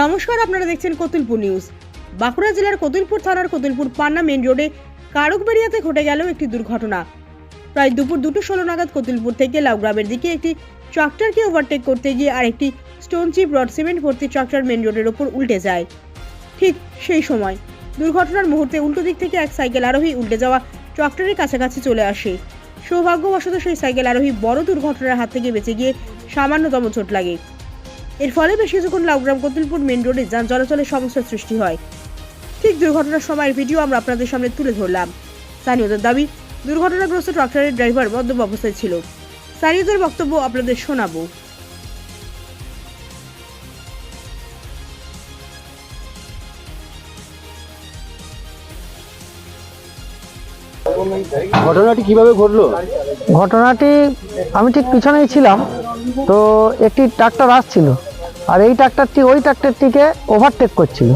নমস্কার, আপনারা দেখছেন কতুলপুর নিউজ। বাঁকুড়া জেলার কতুলপুর থানার কতুলপুর পান্না মেন রোডে কারকবেরিয়াতে ঘটে গেল একটি দুর্ঘটনা। প্রায় দুপুর দুটো ষোলো নাগাদ কতুলপুর থেকে লাউগ্রামের দিকে একটি ট্রাক্টরকে ওভারটেক করতে গিয়ে আরেকটি স্টোন চিপ রড সিমেন্ট ভর্তি ট্রাক্টর মেন রোডের ওপর উল্টে যায়। ঠিক সেই সময় দুর্ঘটনার মুহূর্তে উল্টো দিক থেকে এক সাইকেল আরোহী উল্টে যাওয়া ট্রাক্টরের কাছাকাছি চলে আসে। সৌভাগ্যবশত সেই সাইকেল আরোহী বড় দুর্ঘটনার হাত থেকে বেঁচে গিয়ে সামান্যতম চোট লাগে। এর ফলে বেশ কিছুক্ষণ লাউগ্রাম কতুলপুর মেন রোডে যান চলাচলের সমস্যার সৃষ্টি হয়। ঠিক দুর্ঘটনার সময়ের ভিডিও আমরা আপনাদের সামনে তুলে ধরলাম। স্থানীয়দের দাবি দুর্ঘটনাগ্রস্ত ট্রাক্টরের ড্রাইভার মদ্যপ অবস্থায় ছিল। স্থানীয়দের বক্তব্য আপনাদের শোনাবো। ঘটনাটি কীভাবে ঘটলো? ঘটনাটি আমি ঠিক পিছনেই ছিলাম তো একটি ট্রাক্টর আসছিল। আর এই ট্রাক্টরটি ওই ট্রাক্টরটিকে ওভারটেক করছিল।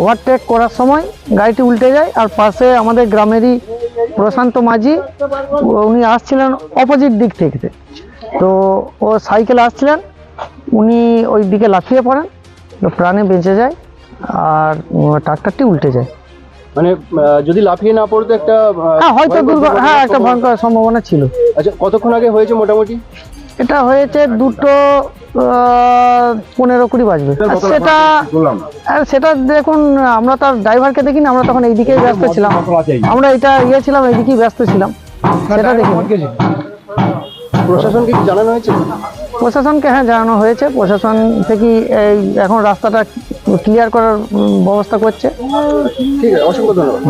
ওভারটেক করার সময় গাড়িটি উল্টে যায় আর পাশে আমাদের গ্রামেরই প্রশান্ত মাঝি উনি আসছিলেন অপোজিট দিক থেকে। তো ও সাইকেল আসছিলেন উনি ওই দিকে লাফিয়ে পড়েন তো প্রাণে বেঁচে যায় আর ট্রাক্টরটি উল্টে যায়। মানে যদি লাফিয়ে না পড়তো একটা হ্যাঁ হয়তো হ্যাঁ একটা ভয়ঙ্কর সম্ভাবনা ছিল। আচ্ছা কতক্ষণ আগে হয়েছে মোটামুটি? এটা হয়েছে দুটো পনেরো কুড়ি বাজবে। সেটা আর সেটা দেখুন আমরা তার ড্রাইভারকে দেখিনি আমরা তখন এইদিকেই ব্যস্ত ছিলাম। আমরা এটা ইয়ে ছিলাম এইদিকেই ব্যস্ত ছিলাম। সেটা দেখিনি। প্রশাসনকে কি জানানো হয়েছে? প্রশাসনকে হ্যাঁ জানানো হয়েছে। প্রশাসন থেকে এই এখন রাস্তাটা ক্লিয়ার করার ব্যবস্থা করছে। ঠিক আছে অসংখ্য ধন্যবাদ।